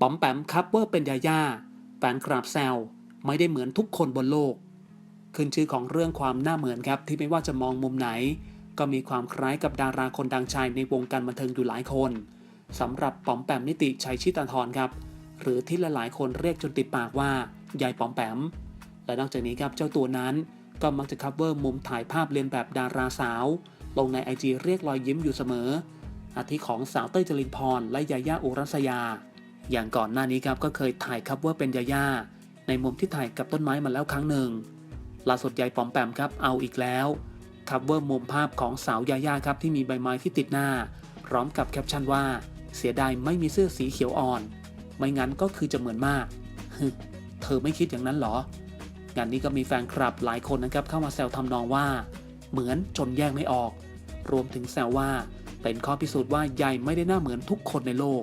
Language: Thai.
ป๋อมแปมคัพเวอร์เป็นยาย่าแฟนคลับแซวไม่ได้เหมือนทุกคนบนโลก ขึ้นชื่อของเรื่องความน่าเหมือนครับที่ไม่ว่าจะมองมุมไหน ก็มีความคล้ายกับดาราคนดังชายในวงการบันเทิงอยู่หลายคนสำหรับป๋อมแปมนิติชัยชิตาธรครับ หรือที่หลายๆคนเรียกจนติดปากว่ายายป๋อมแปม และนอกจากนี้ครับเจ้าตัวนั้นก็มักจะคัฟเวอร์มุมถ่ายภาพเลียนแบบดาราสาว ลงในไอจีเรียกรอยยิ้มอยู่เสมออาทิของสาวเต้ยจรินพรและยาย่าอุรัสยา อย่างก่อนหน้านี้ครับก็เคยถ่ายคัฟเวอร์เป็นยาย่าในมุมที่ถ่ายกับต้นไม้มาแล้วครั้งหนึ่งล่าสุดยายปอมแปมครับเอาอีกแล้วคัฟเวอร์มุมภาพของสาวยาย่าครับที่มีใบไม้ที่ติดหน้า พร้อมกับแคปชั่นว่า เสียดายไม่มีเสื้อสีเขียวอ่อน ไม่งั้นก็คือจะเหมือนมาก เธอไม่คิดอย่างนั้นเหรอ งานนี้ก็มีแฟนคลับหลายคนนะครับเข้ามาแซวทำนองว่า เหมือนจนแยกไม่ออก รวมถึงแซวว่า เป็นข้อพิสูจน์ว่ายายไม่ได้หน้าเหมือนทุกคนในโลก